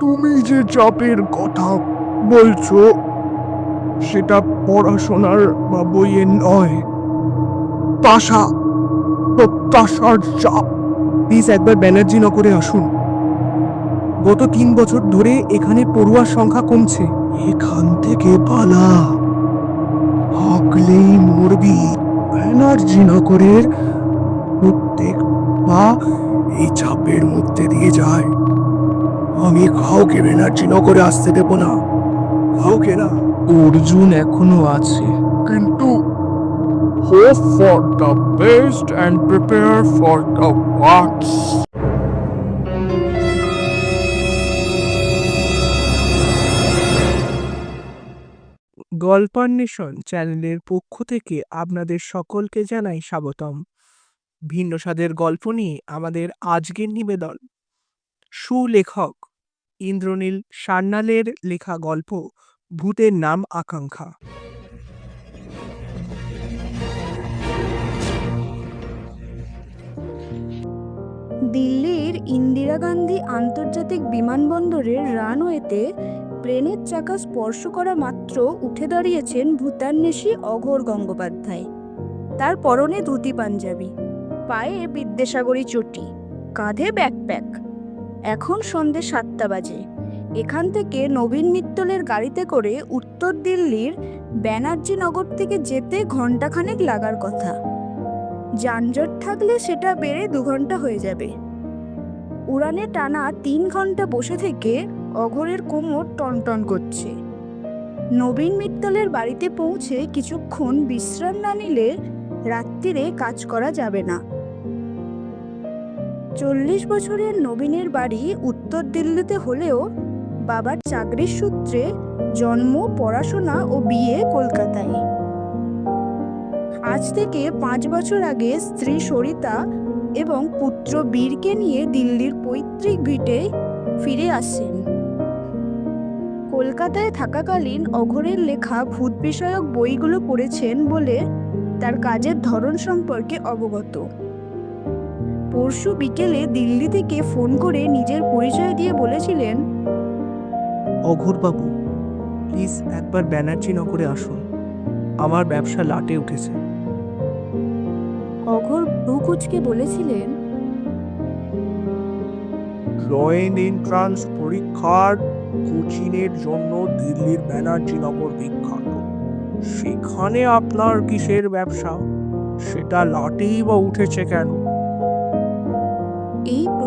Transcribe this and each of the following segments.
তুমি যে চাপের কথা বলছো, সেটা পড়াশোনার বা বইয়ের নয়। তাসা, প্রত্যাশার চাপ। প্লিজ একবার ব্যানার্জি নগরে আসুন। গত তিন বছর ধরে এখানে পড়ুয়ার সংখ্যা কমছে। এখান থেকে পালা। হাঁকলেই মরবি। ব্যানার্জি নগরের প্রত্যেক পা এই চাপের মধ্যে দিয়ে যায়। আমি কাউকে ব্যানার্জি নগরে আসতে দেব না। কাউকে না। অর্জুন এখনও আছে। কিন্তু hope for the best and prepare for the worst. গল্পান্বেষণ চ্যানেলের পক্ষ থেকে আপনাদের সকলকে জানাই স্বাগতম। ভিন্ন স্বাদের গল্প নিয়ে আমাদের আজকের নিবেদন। সুলেখক ইন্দ্রনীল সান্যালের লেখা গল্প, ভূতের নাম আকাঙ্ক্ষা। দিল্লির ইন্দিরা গান্ধী আন্তর্জাতিক বিমানবন্দরের রানওয়েতে প্লেনের চাকা স্পর্শ করা মাত্র উঠে দাঁড়িয়েছেন ভূতান্বেষী অঘোর গঙ্গোপাধ্যায়। তার পরনে ধুতি পাঞ্জাবি, পায়ে বিদ্যাসাগরী চটি, কাঁধে ব্যাকপ্যাক। এখন সন্ধে সাতটা বাজে। এখান থেকে নবীন মিত্তলের গাড়িতে করে উত্তর দিল্লির ব্যানার্জি নগর থেকে যেতে ঘন্টাখানেক লাগার কথা। যানজট থাকলে সেটা বেড়ে দু ঘণ্টা হয়ে যাবে। উড়ানে টানা তিন ঘণ্টা বসে থেকে অঘরের কোমর টনটন করছে। নবীন মিত্তলের বাড়িতে পৌঁছে কিছুক্ষণ বিশ্রাম না নিলে রাত্রিরে কাজ করা যাবে না। চল্লিশ বছরের নবীনের বাড়ি উত্তর দিল্লিতে হলেও বাবার চাকরির সূত্রে জন্ম, পড়াশোনা ও বিয়ে কলকাতায়। আজ থেকে পাঁচ বছর আগে স্ত্রী সরিতা এবং পুত্র বীরকে নিয়ে দিল্লির পৈতৃক ভিটে ফিরে আসেন। কলকাতায় থাকাকালীন অঘরের লেখা ভূত বিষয়ক বইগুলো পড়েছেন বলে তার কাজের ধরন সম্পর্কে অবগত। পরশু বিকেলে দিল্লি থেকে ফোন করে নিজের পরিচয় দিয়ে বলেছিলেন অঘোরবাবু প্লিজ একবার ব্যানার্জি নগরে আসুন। আমার ব্যবসা লাটে উঠেছে। অঘর ভ্রুকুচকে বলেছিলেন জয়েন্ট এন্ট্রান্স পরীক্ষার কোচিনের জন্য দিল্লির ব্যানার্জি নগর বিখ্যাত। সেখানে আপনার কিসের ব্যবসা? সেটা লাটেই বা উঠেছে কেন?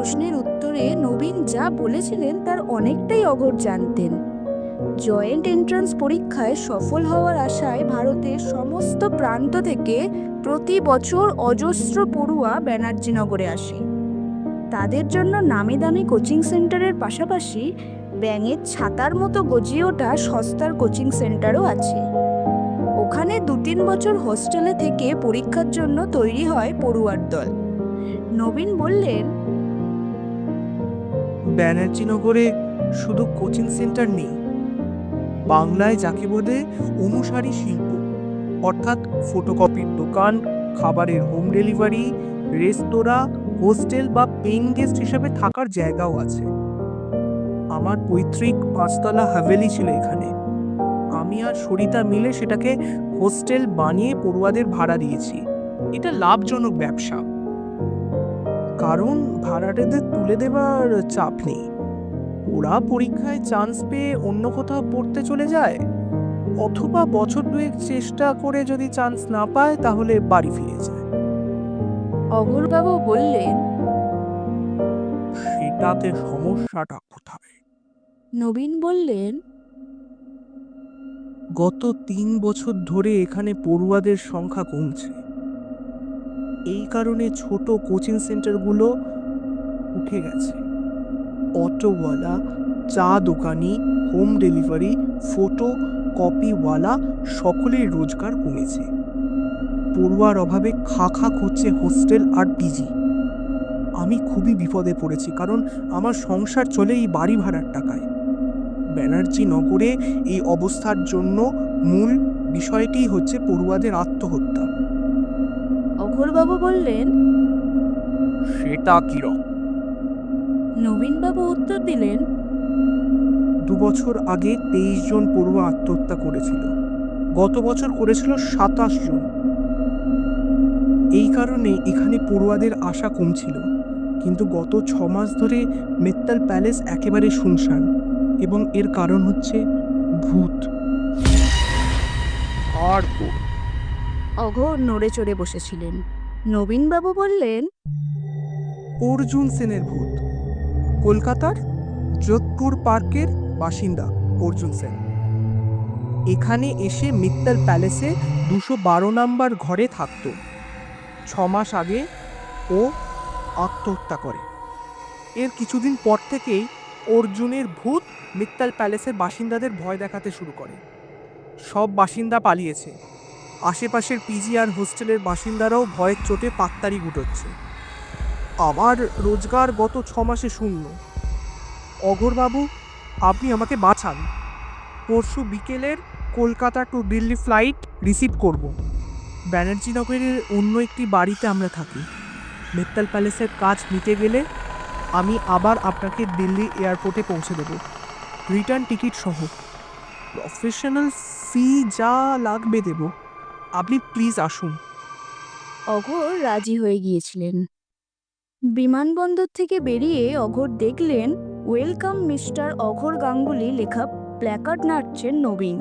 প্রশ্নের উত্তরে নবীন যা বলেছিলেন তার অনেকটাই অঘর জানতেন। জয়েন্ট এন্ট্রান্স পরীক্ষায় সফল হওয়ার আশায় ভারতের সমস্ত প্রান্ত থেকে প্রতি বছর অজস্র পড়ুয়া ব্যানার্জি নগরে আসে। তাদের জন্য নামি দামি কোচিং সেন্টারের পাশাপাশি ব্যাঙের ছাতার মতো গজিয়ে ওঠা সস্তার কোচিং সেন্টারও আছে। ওখানে দু তিন বছর হোস্টেলে থেকে পরীক্ষার জন্য তৈরি হয় পড়ুয়ার দল। নবীন বললেন ব্যানার্জি নগরে শুধু কোচিং সেন্টার নেই, বাংলায় যাকে বলে অনুসারী শিল্প, অর্থাৎ ফটোকপির দোকান, খাবারের হোম ডেলিভারি রেস্তোরাঁ হোস্টেল বা পেইং গেস্ট হিসেবে থাকার জায়গাও আছে। আমার পৈতৃক পাঁচতলা হাভেলি ছিল এখানে। আমি আর সরিতা মিলে সেটাকে হোস্টেল বানিয়ে পড়ুয়াদের ভাড়া দিয়েছি। এটা লাভজনক ব্যবসা। কারণ ভাড়াটেদের তুলে দেবার চাপ নেই। ওরা পরীক্ষায় চান্স পেয়ে অন্য কোথাও পড়তে চলে যায়। অথবা বছর দুয়েক চেষ্টা করে যদি চান্স না পায় তাহলে বাড়ি ফিরে যায়। অঘরবাবু বললেন সেটাতে সমস্যাটা কোথায়? নবীন বললেন গত তিন বছর ধরে এখানে পড়ুয়াদের সংখ্যা কমছে। এই কারণে ছোট কোচিং সেন্টারগুলো উঠে গেছে। অটোওয়ালা, চা দোকানি, হোম ডেলিভারি, ফটো কপিওয়ালা সকলের রোজগার কমেছে। পড়ুয়ার অভাবে খা খা করছে হোস্টেল আর পিজি। আমি খুবই বিপদে পড়েছি কারণ আমার সংসার চলে এই বাড়ি ভাড়ার টাকায়। ব্যানার্জি নগরে এই অবস্থার জন্য মূল বিষয়টি হচ্ছে পড়ুয়াদের আত্মহত্যা। অঘরবাবু বললেন সেটা কীরকম নবীনবাবু উত্তর দিলেন দু বছর আগে তেইশ জন পড়ুয়া আত্মহত্যা করেছিল। গত বছর করেছিল সাতাশ জন। এই কারণে এখানে পড়ুয়াদের আশা কমছিল। কিন্তু গত ছ মাস ধরে মেত্তাল প্যালেস একেবারে শুনশান এবং এর কারণ হচ্ছে ভূত। আর ভূত। অঘোর নড়ে চড়ে বসেছিলেন। নবীনবাবু বললেন, অর্জুন সেনের ভূত। কলকাতার যোধপুর পার্কের বাসিন্দা অর্জুন সেন। এখানে এসে মিত্তাল প্যালেসে দুশো বারো নাম্বার ঘরে থাকত। ছ মাস আগে ও আত্মহত্যা করে। এর কিছুদিন পর থেকেই অর্জুনের ভূত মিত্তাল প্যালেসের বাসিন্দাদের ভয় দেখাতে শুরু করে। সব বাসিন্দা পালিয়েছে। আশেপাশের পিজি আর হোস্টেলের বাসিন্দারাও ভয়ের চোটে পাত্তারি গুটোচ্ছে। আমার রোজগার গত ছ মাসে শূন্য। অঘরবাবু, আপনি আমাকে বাঁচান। পরশু বিকেলের Kolkata to Delhi flight receive করব। ব্যানার্জি নগরের অন্য একটি বাড়িতে আমরা থাকি। মেত্তাল প্যালেসের কাজ নিতে গেলে আমি আবার আপনাকে দিল্লি এয়ারপোর্টে পৌঁছে দেব। রিটার্ন টিকিট সহ। প্রফেশনাল ফি যা লাগবে দেব। আপনি প্লিজ আসুন। অঘোর রাজি হয়ে গিয়েছিলেন। বিমানবন্দর থেকে বেরিয়ে অঘোর দেখলেন, ওয়েলকাম মিস্টার অঘোর গাঙ্গুলি লেখা প্ল্যাকার্ড নাড়ছেন নবীন।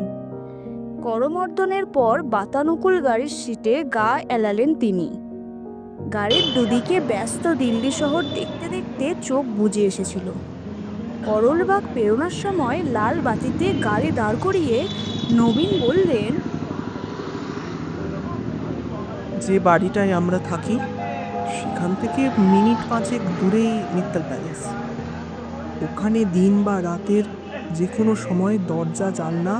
করমর্দনের পর বাতানুকূল গাড়ির সিটে গা এলালেন তিনি। গাড়ির দুদিকে ব্যস্ত দিল্লি শহর দেখতে দেখতে চোখ বুজে এসেছিল। করলবাগ পেরোনোর সময় লাল বাতিতে গাড়ি দাঁড় করিয়ে নবীন বললেন যে বাড়িটায় আমরা থাকি, সেখান থেকে মিনিট পাঁচেক দূরেই মিত্তাল প্যালেস ওখানে দিন বা রাতের যে কোনো সময় দরজা, জানলা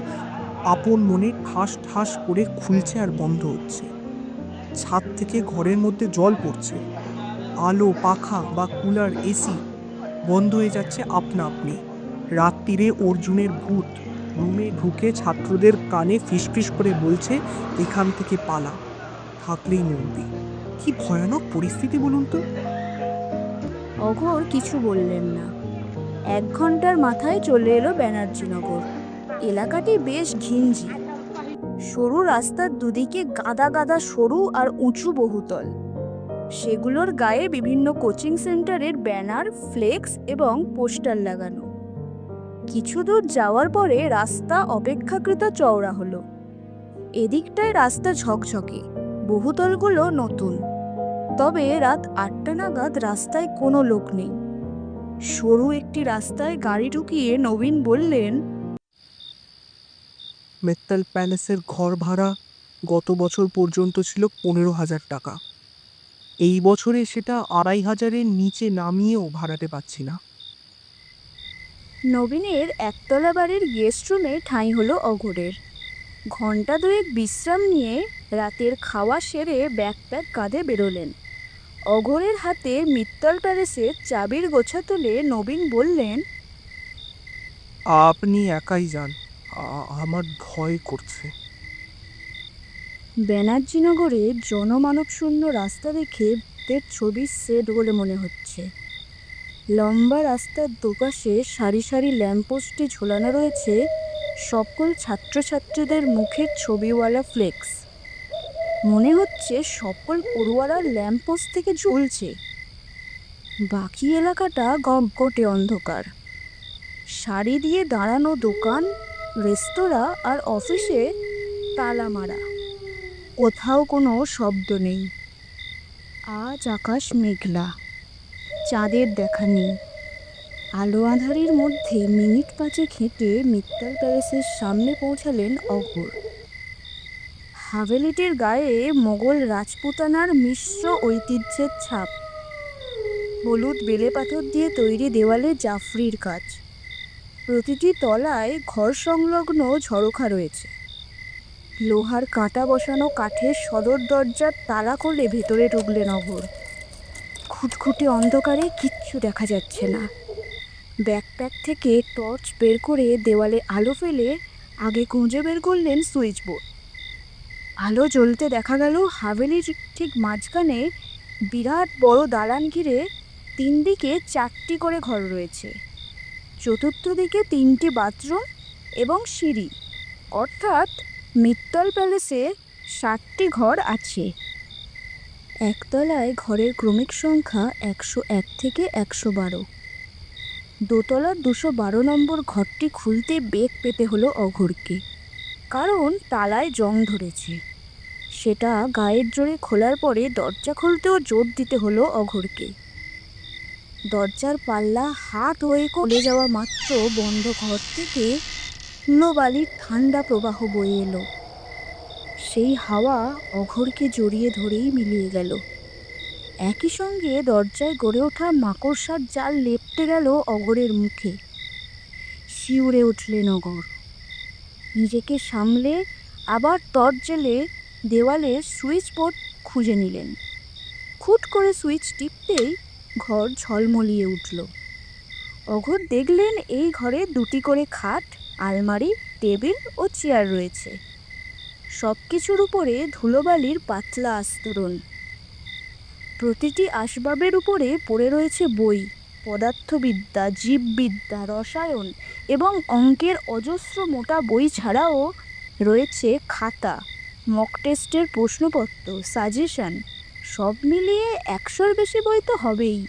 আপন মনে ঠাস ঠাস করে খুলছে আর বন্ধ হচ্ছে। ছাদ থেকে ঘরের মধ্যে জল পড়ছে। আলো, পাখা বা কুলার, এসি বন্ধ হয়ে যাচ্ছে আপনা আপনি। রাত্রিরে অর্জুনের ভূত রুমে ঢুকে ছাত্রদের কানে ফিসফিস করে বলছে, এখান থেকে পালা। থাকলেই মরবি। কি ভয়ানক পরিস্থিতি বলুন তো? অঘোর কিছু বললেন না। এক ঘণ্টার মাথায় চলে এলো ব্যানার্জিনগর। এলাকাটি বেশ ঘিঞ্জি। সরু রাস্তার দুদিকে গাদা গাদা সরু আর উঁচু বহুতল। সেগুলোর গায়ে বিভিন্ন কোচিং সেন্টারের ব্যানার, ফ্লেক্স এবং পোস্টার লাগানো। কিছু দূর যাওয়ার পরে রাস্তা অপেক্ষাকৃত চওড়া হলো। এদিকটায় রাস্তা ঝকঝকে। বহুতলগুলো নতুন। তবে রাত আটটা নাগাদ রাস্তায় কোনো লোক নেই। সরু একটি রাস্তায় গাড়ি ঢুকিয়ে নবীন বললেন মেত্তাল প্যালেসের ঘর ভাড়া গত বছর পর্যন্ত ছিল পনেরো হাজার টাকা। এই বছরে সেটা আড়াই হাজারের নিচে নামিয়েও ভাড়াতে পাচ্ছি না। নবীনের একতলা বাড়ির গেস্ট রুমে ঠাঁই হলো অঘোরের। ঘণ্টা দুয়েক বিশ্রাম নিয়ে রাতের খাওয়া সেরে ব্যাকপ্যাক কাঁধে বেরোলেন। অঘোরের হাতে মিত্তল প্যালেসের চাবির গোছা তুলে নবীন বললেন আপনি একাই যান আমার ভয় করছে। ব্যানার্জিনগরে জনমানবশূন্য রাস্তা দেখে ভূতের ছবির সেট বলে মনে হচ্ছে। লম্বা রাস্তার দুপাশে সারি সারি ল্যাম্পপোস্টে ঝোলানো রয়েছে সকল ছাত্রছাত্রীদের মুখের ছবিওয়ালা ফ্লেক্স। মনে হচ্ছে সকল পড়ুয়ারা ল্যাম্পপোস্ট থেকে ঝুলছে। বাকি এলাকাটা গমগটে অন্ধকার। সারি দিয়ে দাঁড়ানো দোকান, রেস্তোরাঁ আর অফিসে তালা মারা। কোথাও কোনো শব্দ নেই। আজ আকাশ মেঘলা। চাঁদের দেখা নেই। আলো আঁধারির মধ্যে মিনিট পাঁচে হেঁটে মিত্তাল প্যালেসের সামনে পৌঁছালেন অঘোর। হাভেলিটির গায়ে মোগল রাজপুতানার মিশ্র ঐতিহ্যের ছাপ। হলুদ বেলে পাথর দিয়ে তৈরি দেওয়ালে জাফরির কাজ। প্রতিটি তলায় ঘর সংলগ্ন ঝরোখা রয়েছে। লোহার কাঁটা বসানো কাঠের সদর দরজার তালা খুলে ভেতরে ঢুকলে নগর। খুটখুটে অন্ধকারে কিচ্ছু দেখা যাচ্ছে না। ব্যাকপ্যাক থেকে টর্চ বের করে দেওয়ালে আলো ফেলে আগে খুঁজে বের করলেন সুইচ বোর্ড। আলো জ্বলতে দেখা গেল হাভেলির ঠিক মাঝখানে বিরাট বড় দালান ঘিরে তিন দিকে চারটি করে ঘর রয়েছে। চতুর্থ দিকে তিনটি বাথরুম এবং সিঁড়ি। অর্থাৎ মিত্তল প্যালেসে সাতটি ঘর আছে। একতলায় ঘরের ক্রমিক সংখ্যা একশো এক থেকে একশো বারো। দোতলার দুশো বারো নম্বর ঘরটি খুলতে বেগ পেতে হলো অঘোরকে, কারণ তালায় জং ধরেছে। সেটা গায়ের জোরে খোলার পরে দরজা খুলতেও জোর দিতে হলো অঘরকে। দরজার পাল্লা হাত হয়ে কলে যাওয়া মাত্র বন্ধ ঘর থেকে বালির ঠান্ডা প্রবাহ বয়ে এলো। সেই হাওয়া অঘরকে জড়িয়ে ধরেই মিলিয়ে গেল। একই সঙ্গে দরজায় গড়ে ওঠা মাকড়সার জাল লেপটে গেল অঘরের মুখে। শিউরে উঠলেন অঘর। নিজেকে সামলে আবার টর্চ জেলে দেওয়ালের সুইচ বোর্ড খুঁজে নিলেন। খুট করে সুইচ টিপতেই ঘর ঝলমলিয়ে উঠল। অঘর দেখলেন এই ঘরে দুটি করে খাট, আলমারি, টেবিল ও চেয়ার রয়েছে। সব কিছুর উপরে ধুলোবালির পাতলা আস্তরণ। প্রতিটি আসবাবের উপরে পড়ে রয়েছে বই, পদার্থবিদ্যা, জীববিদ্যা, রসায়ন এবং অঙ্কের অজস্র মোটা বই ছাড়াও রয়েছে খাতা। মক টেস্টের প্রশ্নপত্র সাজেশন সব মিলিয়ে একশোর বেশি বই তো হবেই।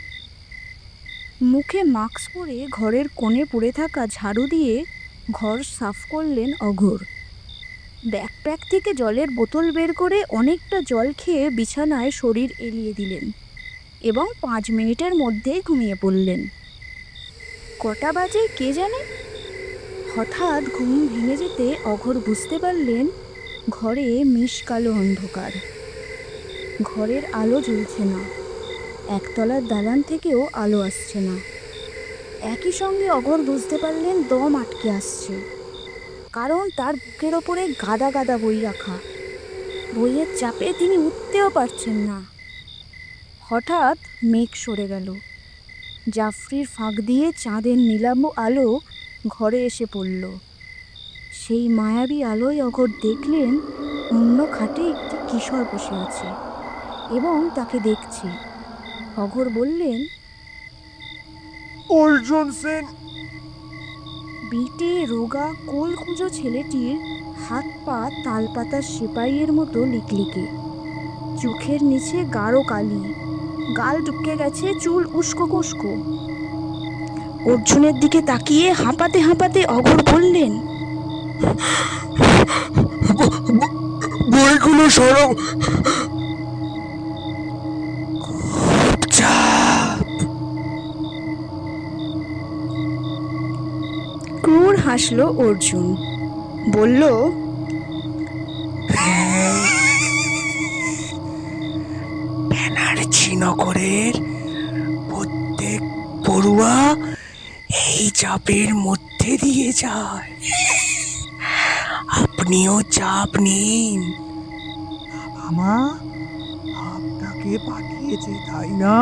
মুখে মাস্ক পরে ঘরের কোণে পড়ে থাকা ঝাড়ু দিয়ে ঘর সাফ করলেন অঘোর। ব্যাকপ্যাক থেকে জলের বোতল বের করে অনেকটা জল খেয়ে বিছানায় শরীর এলিয়ে দিলেন এবং পাঁচ মিনিটের মধ্যেই ঘুমিয়ে পড়লেন। কটা বাজে কে জানে? হঠাৎ ঘুম ভেঙে যেতে অঘর বুঝতে পারলেন ঘরে মিশ কালো অন্ধকার। ঘরের আলো জ্বলছে না। একতলার দালান থেকেও আলো আসছে না। একই সঙ্গে অঘর বুঝতে পারলেন দম আটকে আসছে। কারণ তার বুকের ওপরে গাদা গাদা বই রাখা। বইয়ের চাপে তিনি উঠতেও পারছেন না। হঠাৎ মেঘ সরে গেল। জাফরির ফাঁক দিয়ে চাঁদের নীলাভ আলো ঘরে এসে পড়ল। সেই মায়াবী আলোয় অঘর দেখলেন অন্য খাটে একটি কিশোর বসে আছে এবং তাকে দেখছে। অঘর বললেন অর্জুন সেন। বিটে রোগা কোল কুঁজো ছেলেটির হাত পা তালপাতার সেপাইয়ের মতো লিকলিকে। চোখের নিচে গাঢ় কালি। গাল টুকে গেছে চুল উস্কো কুস্কো। অর্জুনের দিকে তাকিয়ে হাঁপাতে হাঁপাতে অঘর বললেন বইগুলো সরো। চাপ ক্রূর হাসলো অর্জুন। বলল ব্যানার্জি নগরের প্রত্যেক পড়ুয়া এই চাপের মধ্যে দিয়ে যায়। আপনিও চাপ নিন আমা আপনাকে পাঠিয়েছে তাই না?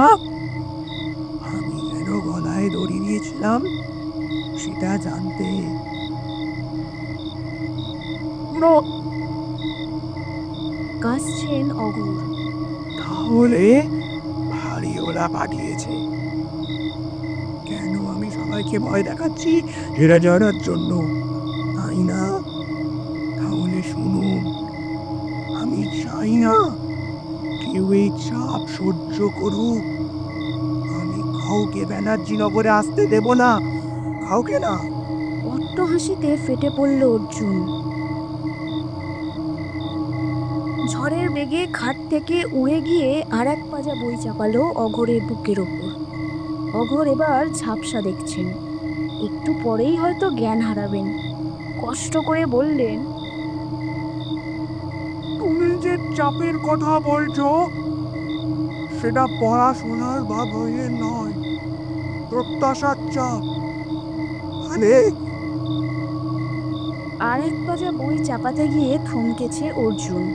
আমি যেন গলায় দড়ি দিয়েছিলাম সেটা জানতে। কাশছেন অঘর তাহলে ভারীওলা পাঠিয়েছে। কেন আমি সবাইকে ভয় দেখাচ্ছি? সেটা জানার জন্য। তাই না? শুনুন। আমি চাই না কেউ এই চাপ সহ্য করুক। আমি কাউকে ব্যানার্জি নগরে আসতে দেব না, কাউকে না। অট্ট হাসিতে ফেটে পড়ল অর্জুন। ঝড়ের বেগে খাট থেকে উড়ে গিয়ে আর এক পাজা বই চাপালো অঘরের বুকের ওপর। অঘর এবার ঝাপসা দেখছেন। একটু পরেই হয়তো জ্ঞান হারাবেন। কষ্ট করে বললেন যে চাপের কথা বলছো সেটা পড়াশোনার বা বইয়ের নয় প্রত্যাশার চাপ। মানে আর! এক পাজা বই চাপাতে গিয়ে থমকেছে অর্জুন।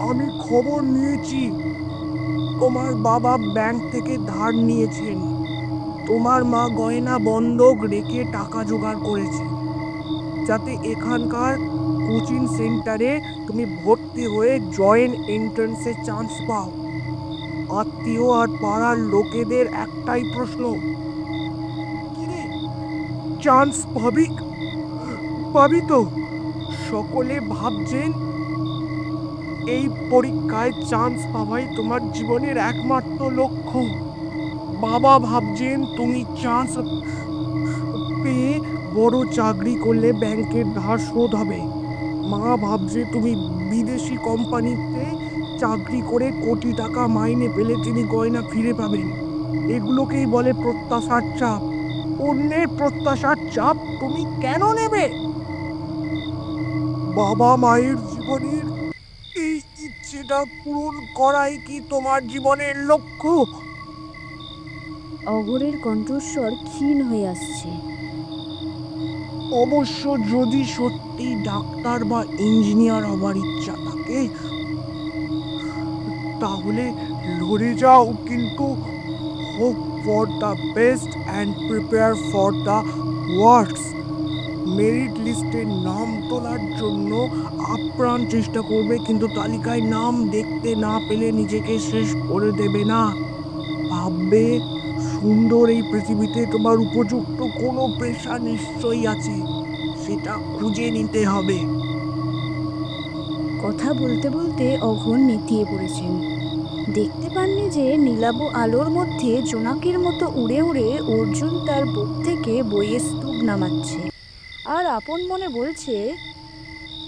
আমি খবর নিয়েছি তোমার বাবা ব্যাংক থেকে ধার নিয়েছেন। তোমার মা গয়না বন্ধক রেখে টাকা জোগাড় করেছে যাতে এখানকার কোচিং সেন্টারে তুমি ভর্তি হয়ে জয়েন্ট এন্ট্রান্সে চান্স পাও। আত্মীয় আর পাড়ার লোকেদের একটাই প্রশ্ন চান্স পাবি? পাবি তো? সকলে ভাবছেন, এই পরীক্ষায় চান্স পাওয়াই তোমার জীবনের একমাত্র লক্ষ্য। বাবা ভাবছেন, তুমি চান্স পেয়ে বড় চাকরি করলে ব্যাংকের ধার শোধ হবে। মা ভাবছে তুমি বিদেশি কোম্পানিতে চাকরি করে কোটি টাকা মাইনে পেলে তিনি গয়না ফিরে পাবেন। এগুলোকেই বলে প্রত্যাশার চাপ। অন্যের প্রত্যাশার চাপ তুমি কেন নেবে? বাবা মায়ের জীবনের এই ইচ্ছেটা পূরণ করাই কি তোমার জীবনের লক্ষ্য? অঘোরের কণ্ঠস্বর ক্ষীণ হয়ে আসছে। অবশ্য যদি সত্যি ডাক্তার বা ইঞ্জিনিয়ার হবার ইচ্ছা থাকে, তাহলে লড়ে যাও, কিন্তু hope for the best and prepare for the words merit লিস্টে নাম তোলার জন্য আপ্রাণ চেষ্টা করবে, কিন্তু তালিকায় নাম দেখতে না পেলে নিজেকে শেষ করে দেবে না। ভাববে, সুন্দর এই পৃথিবীতে তোমার উপযুক্ত কোনো পেশা নিশ্চয়ই আছে। সেটা খুঁজে নিতে হবে। কথা বলতে বলতে অঘন নেতিয়ে পড়েছেন। দেখতে পাননি যে নীলাভ আলোর মধ্যে জোনাকির মতো উড়ে উড়ে অর্জুন তার বুক থেকে বইয়ে স্তূপ নামাচ্ছে। আর আপন মনে বলছে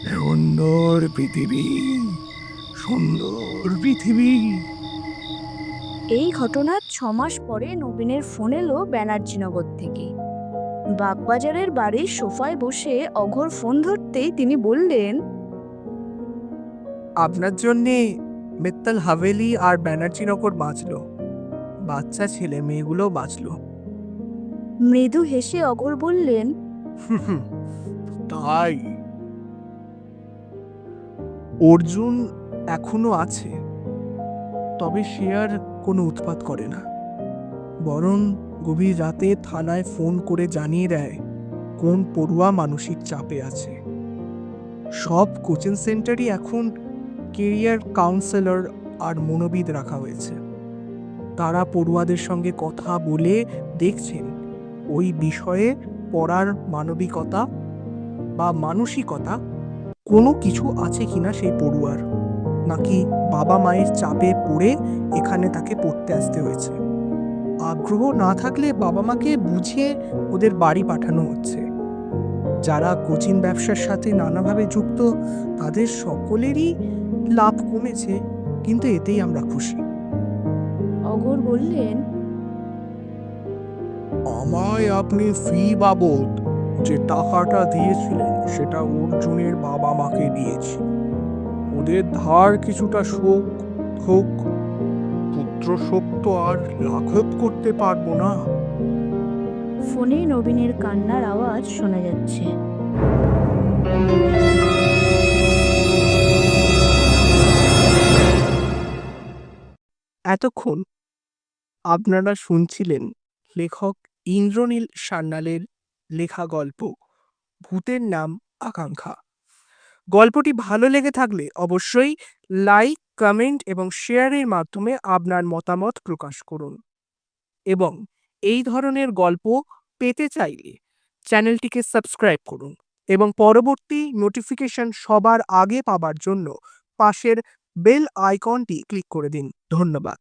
সুন্দর পৃথিবী সুন্দর পৃথিবী। এই ঘটনার ছমাস পরে নবীনের ফোন এলো ব্যানার্জিনগর থেকে। বাগবাজারের বাড়ির সোফায় বসে অঘোর ফোন ধরতেই তিনি বললেন আপনার জন্যে মিত্তাল হাভেলি আর ব্যানার্জি নগর বাঁচলো। বাচ্চা ছেলে মেয়েগুলো বাঁচলো। মৃদু হেসে অঘোর বললেন তাই? অর্জুন এখনও আছে তবে সে আর কোনো উৎপাত করে না। বরং গভীর রাতে থানায় ফোন করে জানিয়ে দেয়, কোন পড়ুয়া মানসিক চাপে আছে। সব কোচিং সেন্টারই এখন কেরিয়ার কাউন্সেলর আর মনোবিদ রাখা হয়েছে। তারা পড়ুয়াদের সঙ্গে কথা বলে দেখছেন ওই বিষয়ে পড়ার মানবিকতা বা মানসিকতা কোনো কিছু আছে কিনা সেই পড়ুয়ার, নাকি বাবা মায়ের চাপে পড়ে এখানে তাকে পড়তে আসতে হয়েছে। আগ্রহ না থাকলে বাবা মাকে বুঝিয়ে ওদের বাড়ি পাঠানো হচ্ছে। যারা কোচিং ব্যবসার সাথে নানাভাবে যুক্ত তাদের সকলেরই লাভ কমেছে কিন্তু এতেই আমরা খুশি। অগর বললেন আমায় আপনি ফি বাবদ যে টাকাটা দিয়েছিলেন সেটা অর্জুনের বাবা মাকে দিয়েছি। ওদের ধার কিছুটা শোক হোক পুত্র শোক তো আর লাঘব করতে পারব না। ফোনে নবীনের কান্নার আওয়াজ শোনা যাচ্ছে। এতক্ষণ আপনারা শুনছিলেন লেখক ইন্দ্রনীল সান্যালের লেখা গল্প ভূতের নাম আকাঙ্ক্ষা। গল্পটি ভালো লেগে থাকলে অবশ্যই লাইক কমেন্ট এবং শেয়ারের মাধ্যমে আপনার মতামত প্রকাশ করুন। এবং এই ধরনের গল্প পেতে চাইলে চ্যানেলটিকে সাবস্ক্রাইব করুন এবং পরবর্তী নোটিফিকেশন সবার আগে পাবার জন্য পাশের বেল আইকনটি ক্লিক করে দিন। ধন্যবাদ।